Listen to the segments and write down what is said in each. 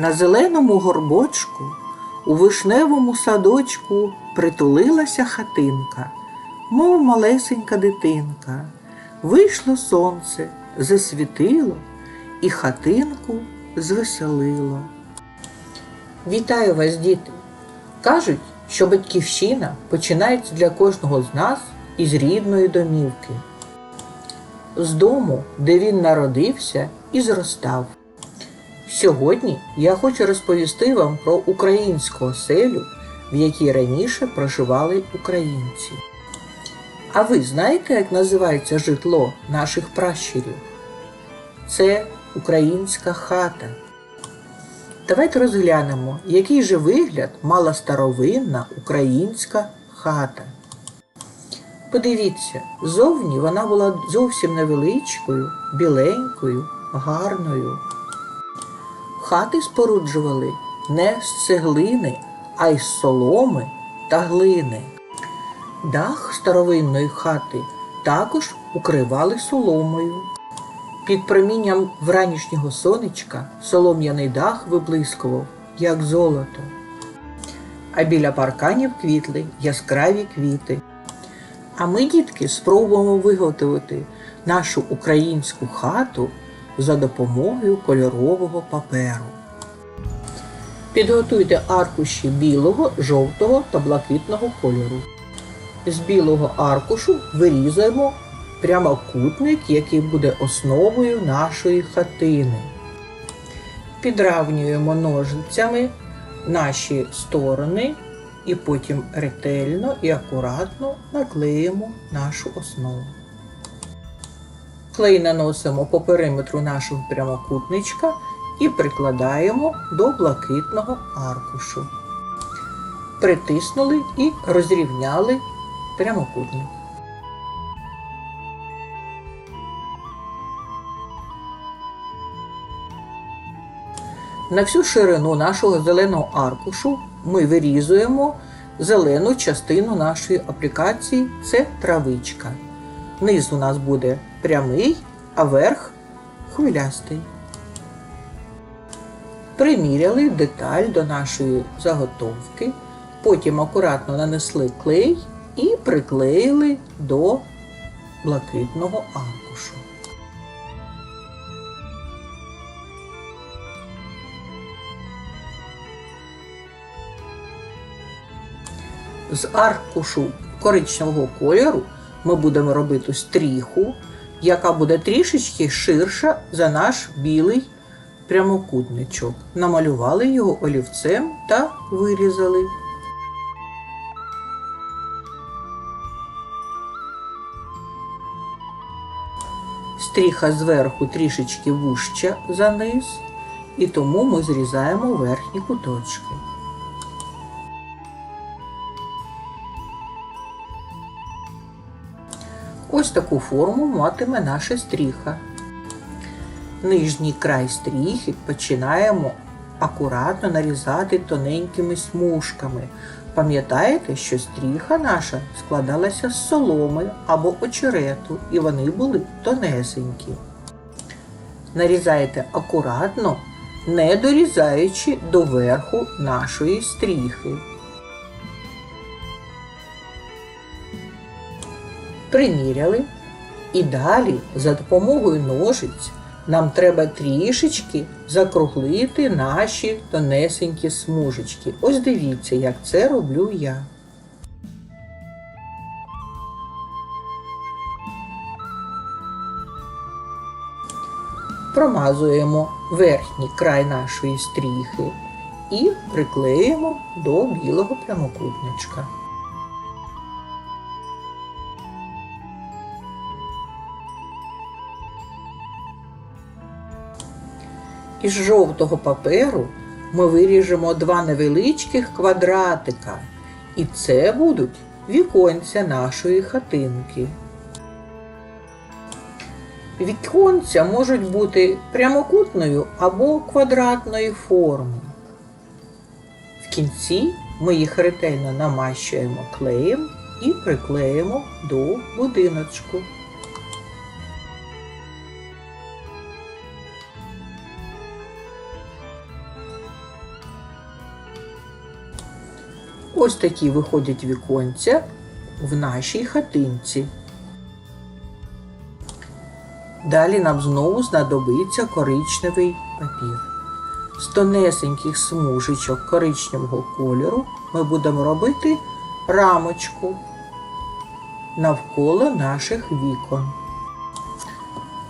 На зеленому горбочку у вишневому садочку притулилася хатинка, мов малесенька дитинка. Вийшло сонце, засвітило і хатинку звеселило. Вітаю вас, діти! Кажуть, що батьківщина починається для кожного з нас із рідної домівки, з дому, де він народився і зростав. Сьогодні я хочу розповісти вам про українську оселю, в якій раніше проживали українці. А ви знаєте, як називається житло наших пращурів? Це українська хата. Давайте розглянемо, який же вигляд мала старовинна українська хата. Подивіться, зовні вона була зовсім невеличкою, біленькою, гарною. Хати споруджували не з цеглини, а й з соломи та глини. Дах старовинної хати також укривали соломою. Під промінням вранішнього сонечка солом'яний дах виблискував, як золото. А біля парканів квітли яскраві квіти. А ми, дітки, спробуємо виготовити нашу українську хату за допомогою кольорового паперу. Підготуйте аркуші білого, жовтого та блакитного кольору. З білого аркушу вирізаємо прямокутник, який буде основою нашої хатини. Підравнюємо ножицями наші сторони і потім ретельно і акуратно наклеїмо нашу основу. Клей наносимо по периметру нашого прямокутничка і прикладаємо до блакитного аркушу. Притиснули і розрівняли прямокутник. На всю ширину нашого зеленого аркушу ми вирізуємо зелену частину нашої аплікації це травичка. Низ у нас буде прямий, а верх хвилястий. Приміряли деталь до нашої заготовки, потім акуратно нанесли клей і приклеїли до блакитного аркушу. З аркушу коричневого кольору ми будемо робити стріху, яка буде трішечки ширша за наш білий прямокутничок. Намалювали його олівцем та вирізали. Стріха зверху трішечки вужча за низ, і тому ми зрізаємо верхні куточки. Ось таку форму матиме наша стріха. Нижній край стріхи починаємо акуратно нарізати тоненькими смужками. Пам'ятаєте, що стріха наша складалася з соломи або очерету, і вони були тонесенькі. Нарізайте акуратно, не дорізаючи до верху нашої стріхи. Приміряли. І далі, за допомогою ножиць, нам треба трішечки закруглити наші тонесенькі смужечки. Ось дивіться, як це роблю я. Промазуємо верхній край нашої стріхи і приклеїмо до білого прямокутничка. Із жовтого паперу ми виріжемо два невеличких квадратика. І це будуть віконця нашої хатинки. Віконця можуть бути прямокутною або квадратної форми. В кінці ми їх ретельно намащуємо клеєм і приклеїмо до будиночку. Ось такі виходять віконця в нашій хатинці. Далі нам знову знадобиться коричневий папір. З тонесеньких смужечок коричневого кольору ми будемо робити рамочку навколо наших вікон.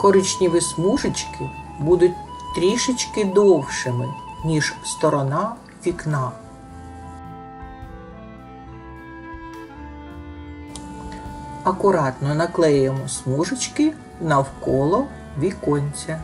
Коричневі смужечки будуть трішечки довшими, ніж сторона вікна. Акуратно наклеїмо смужечки навколо віконця.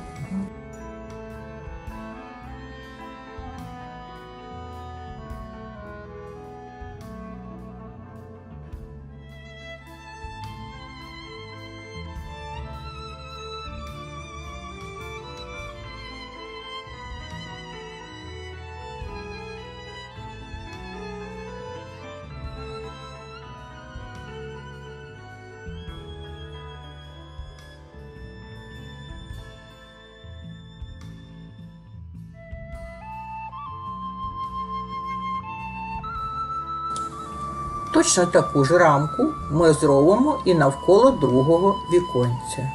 Точно таку ж рамку ми зробимо і навколо другого віконця.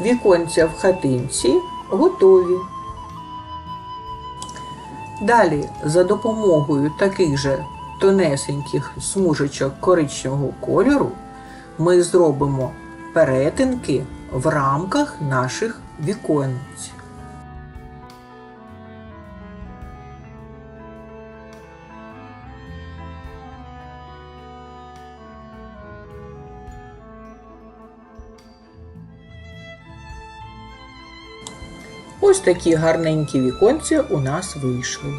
Віконця в хатинці готові. Далі за допомогою таких же тонесеньких смужечок коричневого кольору ми зробимо перетинки в рамках наших віконець. Ось такі гарненькі віконці у нас вийшли.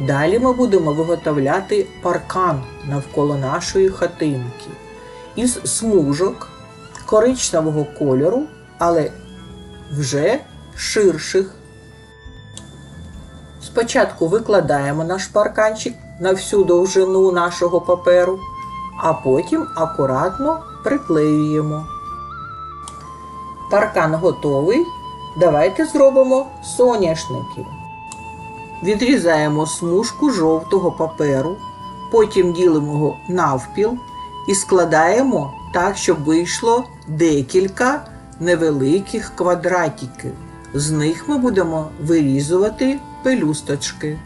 Далі ми будемо виготовляти паркан навколо нашої хатинки із смужок коричневого кольору, але вже ширших. Спочатку викладаємо наш парканчик на всю довжину нашого паперу, а потім акуратно приклеюємо. Паркан готовий. Давайте зробимо соняшники. Відрізаємо смужку жовтого паперу, потім ділимо його навпіл і складаємо так, щоб вийшло декілька невеликих квадратиків. З них ми будемо вирізувати пелюсточки.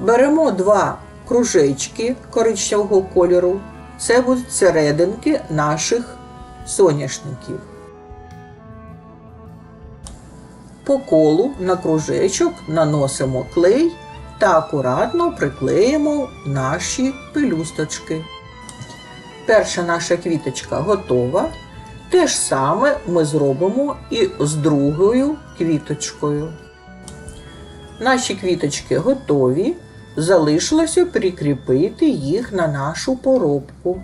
Беремо два кружечки коричневого кольору. Це будуть серединки наших соняшників. По колу на кружечок наносимо клей та акуратно приклеїмо наші пелюсточки. Перша наша квіточка готова. Те ж саме ми зробимо і з другою квіточкою. Наші квіточки готові. Залишилося прикріпити їх на нашу поробку.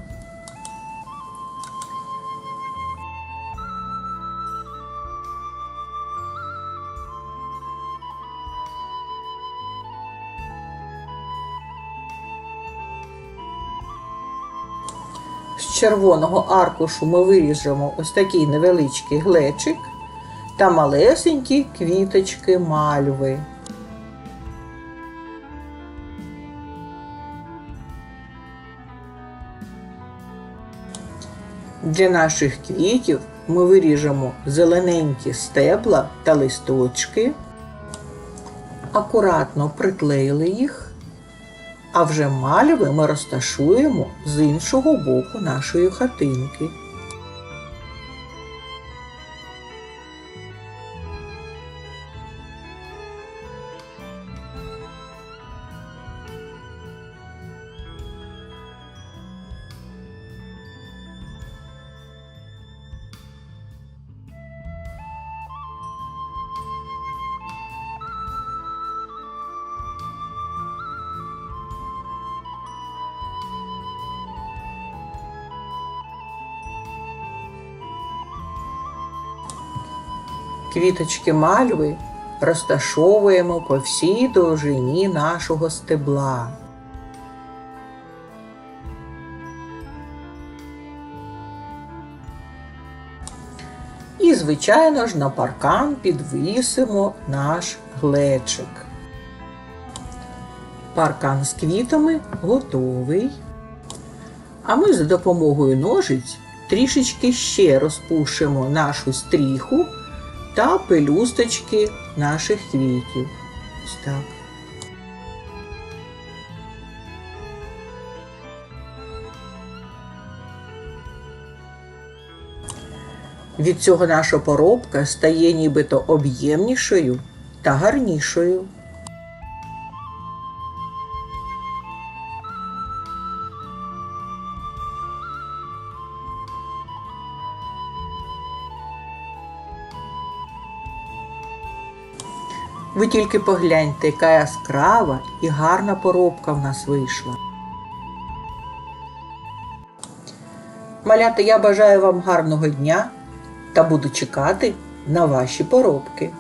З червоного аркушу ми виріжемо ось такий невеличкий глечик та малесенькі квіточки мальви. Для наших квітів ми виріжемо зелененькі стебла та листочки, акуратно приклеїли їх, а вже мальви ми розташуємо з іншого боку нашої хатинки. Квіточки мальви розташовуємо по всій довжині нашого стебла. І, звичайно ж, на паркан підвісимо наш глечик. Паркан з квітами готовий. А ми за допомогою ножиць трішечки ще розпушимо нашу стріху та пелюсточки наших квітів. Ось так. Від цього наша поробка стає нібито об'ємнішою та гарнішою. Ви тільки погляньте, яка яскрава і гарна поробка в нас вийшла. Малята, я бажаю вам гарного дня та буду чекати на ваші поробки.